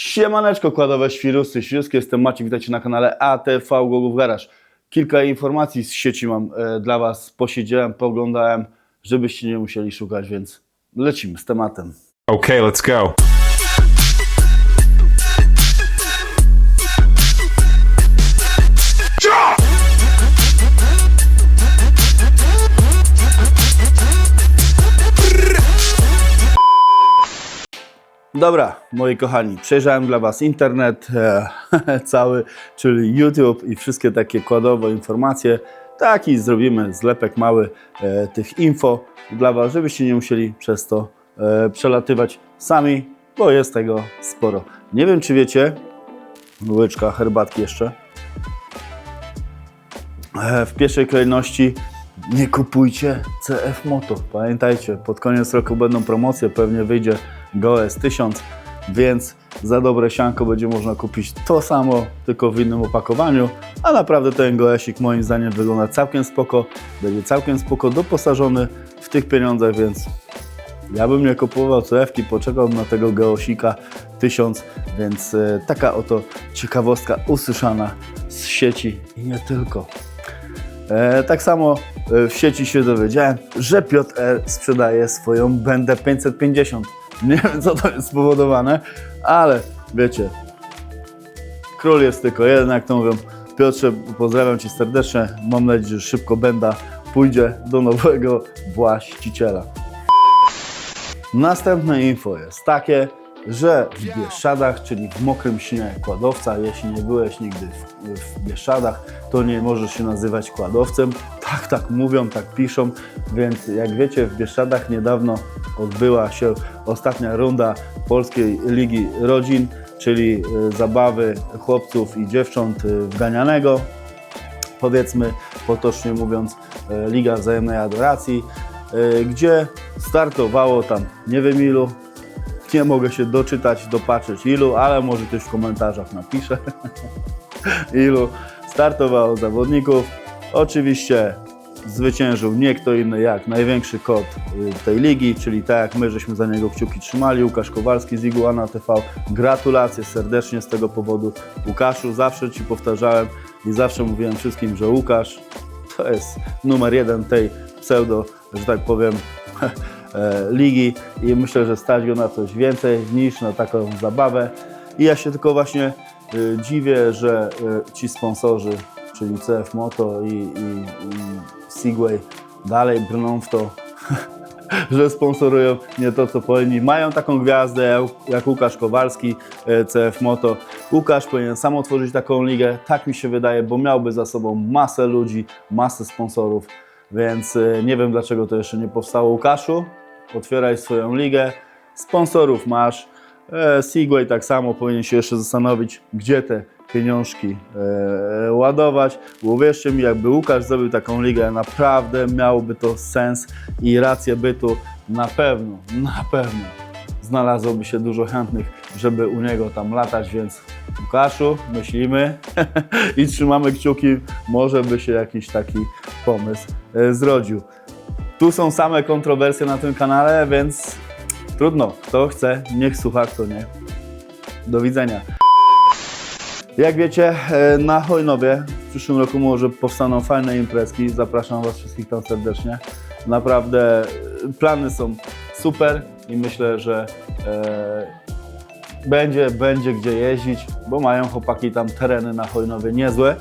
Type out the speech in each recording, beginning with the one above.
Siemaneczko, kładowe świrusy, świruskie, jestem Maciek, witajcie na kanale ATV Gogów Garaż. Kilka informacji z sieci mam e, dla Was, posiedziałem, poglądałem, żebyście nie musieli szukać, więc lecimy z tematem. Okay, let's go. Dobra, moi kochani, przejrzałem dla Was internet e, cały, czyli YouTube i wszystkie takie kładowe informacje. Taki zrobimy zlepek mały e, tych info dla Was, żebyście nie musieli przez to e, przelatywać sami, bo jest tego sporo. Nie wiem, czy wiecie, łyczka herbatki jeszcze. E, W pierwszej kolejności nie kupujcie CF Moto. Pamiętajcie, pod koniec roku będą promocje, pewnie wyjdzie GOS 1000, więc za dobre sianko będzie można kupić to samo, tylko w innym opakowaniu, a naprawdę ten GOSik moim zdaniem wygląda całkiem spoko, będzie całkiem spoko doposażony w tych pieniądzach, więc ja bym nie kupował CF-ki, poczekał na tego GOSika 1000, więc e, taka oto ciekawostka usłyszana z sieci i nie tylko. E, tak samo e, w sieci się dowiedziałem, że Piotr R. sprzedaje swoją Bendę 550. Nie wiem, co to jest spowodowane, ale wiecie, król jest tylko jeden, jak to mówią. Piotrze, pozdrawiam Cię serdecznie. Mam nadzieję, że szybko Benda pójdzie do nowego właściciela. Następne info jest takie, że w Bieszczadach, czyli w mokrym śnie kładowca, jeśli nie byłeś nigdy w, w to nie możesz się nazywać kładowcem. Tak, tak mówią, tak piszą, więc jak wiecie, w Bieszczadach niedawno odbyła się ostatnia runda Polskiej Ligi Rodzin, czyli y, zabawy chłopców i dziewcząt y, wganianego powiedzmy potocznie mówiąc, e, Liga Wzajemnej Adoracji, e, gdzie startowało tam nie wiem ilu, nie mogę się doczytać, dopatrzeć ilu, ale może ktoś w komentarzach napisze ilu startowało zawodników. Oczywiście zwyciężył nie kto inny jak największy kot y, tej ligi, czyli tak jak my żeśmy za niego kciuki trzymali, Łukasz Kowalski z Iguana TV. Gratulacje serdecznie z tego powodu. Łukaszu, zawsze Ci powtarzałem i zawsze mówiłem wszystkim, że Łukasz to jest numer jeden tej pseudo, że tak powiem, e, ligi i myślę, że stać go na coś więcej niż na taką zabawę. I ja się tylko właśnie y, dziwię, że y, ci sponsorzy, czyli CF Moto i, i, i Segway dalej brną w to, że sponsorują nie to, co powinni. Mają taką gwiazdę jak- Łukasz Kowalski, e, CF Moto. Łukasz powinien sam otworzyć taką ligę, tak mi się wydaje, bo miałby za sobą masę ludzi, masę sponsorów, więc e, nie wiem dlaczego to jeszcze nie powstało. Łukaszu, otwieraj swoją ligę, sponsorów masz. E, Segway tak samo powinien się jeszcze zastanowić, gdzie te pieniążki e, ładować. Bo uwierzcie mi, jakby Łukasz zrobił taką ligę, naprawdę miałoby to sens i rację bytu. Na pewno, na pewno znalazłoby się dużo chętnych, żeby u niego tam latać, więc Łukaszu, myślimy i trzymamy kciuki, może by się jakiś taki pomysł e, zrodził. Tu są same kontrowersje na tym kanale, więc trudno. Kto chce, niech słucha, kto nie. Do widzenia. Jak wiecie, e, na Hojnowie w przyszłym roku może powstaną fajne imprezki. Zapraszam Was wszystkich tam serdecznie. Naprawdę e, plany są super i myślę, że e, będzie, będzie gdzie jeździć, bo mają chłopaki tam tereny na Hojnowie niezłe.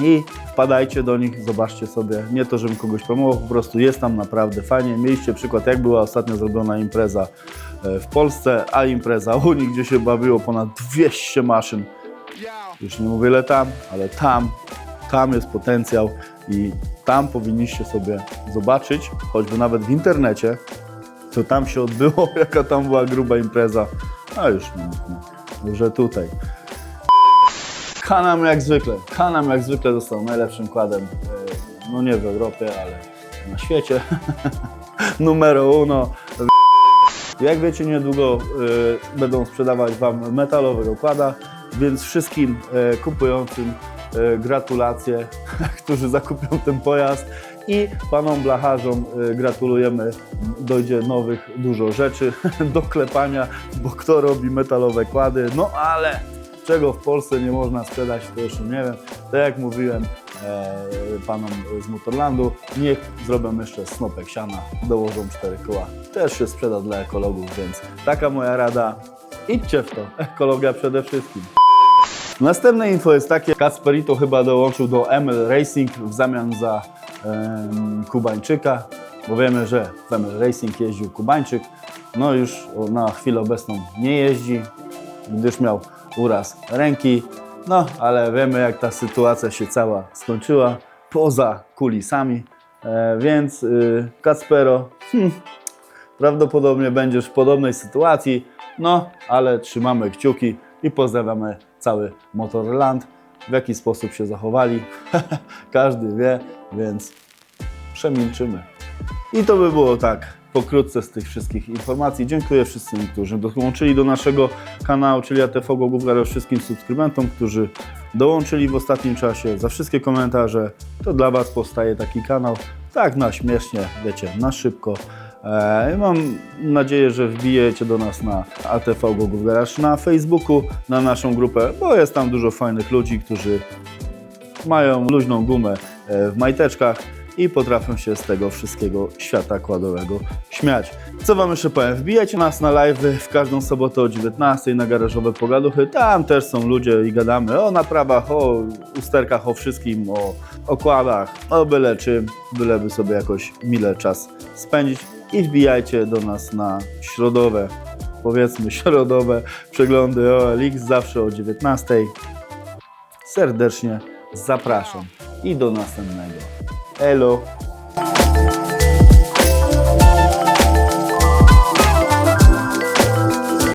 I wpadajcie do nich, zobaczcie sobie. Nie to, żebym kogoś promował, po prostu jest tam naprawdę fajnie. Mieliście przykład, jak była ostatnio zrobiona impreza e, w Polsce, a impreza u nich, gdzie się bawiło ponad 200 maszyn. Już nie mówię ile tam, ale tam, tam jest potencjał i tam powinniście sobie zobaczyć, choćby nawet w internecie, co tam się odbyło, jaka tam była gruba impreza. A już nie mówmy, że tutaj. Kanam jak zwykle. Kanam jak zwykle został najlepszym kładem, e, no nie w Europie, ale na świecie. Numero uno. Jak wiecie, niedługo e, będą sprzedawać Wam metalowego kłada, więc wszystkim e, kupującym e, gratulacje, którzy zakupią ten pojazd I panom blacharzom y, gratulujemy. Dojdzie nowych dużo rzeczy do klepania, bo kto robi metalowe kłady, no ale czego w Polsce nie można sprzedać, to już nie wiem. Tak jak mówiłem e, panom z Motorlandu, niech zrobią jeszcze snopek siana, dołożą cztery koła. Też się sprzeda dla ekologów, więc taka moja rada. Idźcie w to. Ekologia przede wszystkim. Następne info jest takie, Kasperito chyba dołączył do ML Racing w zamian za em, Kubańczyka, bo wiemy, że w ML Racing jeździł Kubańczyk, no już na chwilę obecną nie jeździ, gdyż miał uraz ręki, no ale wiemy jak ta sytuacja się cała skończyła, poza kulisami, e, więc y, Kacpero, hmm, prawdopodobnie będziesz w podobnej sytuacji, no ale trzymamy kciuki i pozdrawiamy cały Motorland. W jaki sposób się zachowali, każdy wie, więc przemilczymy. I to by było tak pokrótce z tych wszystkich informacji. Dziękuję wszystkim, którzy dołączyli do naszego kanału, czyli ATV Gogówka, wszystkim subskrybentom, którzy dołączyli w ostatnim czasie, za wszystkie komentarze. To dla Was powstaje taki kanał, tak na śmiesznie, wiecie, na szybko. E, mam nadzieję, że wbijecie do nas na ATV Gogów Garage na Facebooku, na naszą grupę, bo jest tam dużo fajnych ludzi, którzy mają luźną gumę e, w majteczkach i potrafią się z tego wszystkiego świata kładowego śmiać. Co Wam jeszcze powiem? Wbijajcie nas na live w każdą sobotę o 19 na garażowe pogaduchy. Tam też są ludzie i gadamy o naprawach, o usterkach, o wszystkim, o okładach, o byle czym, byleby sobie jakoś mile czas spędzić. I wbijajcie do nas na środowe, powiedzmy środowe przeglądy OLX zawsze o 19 serdecznie zapraszam i do następnego. Elo!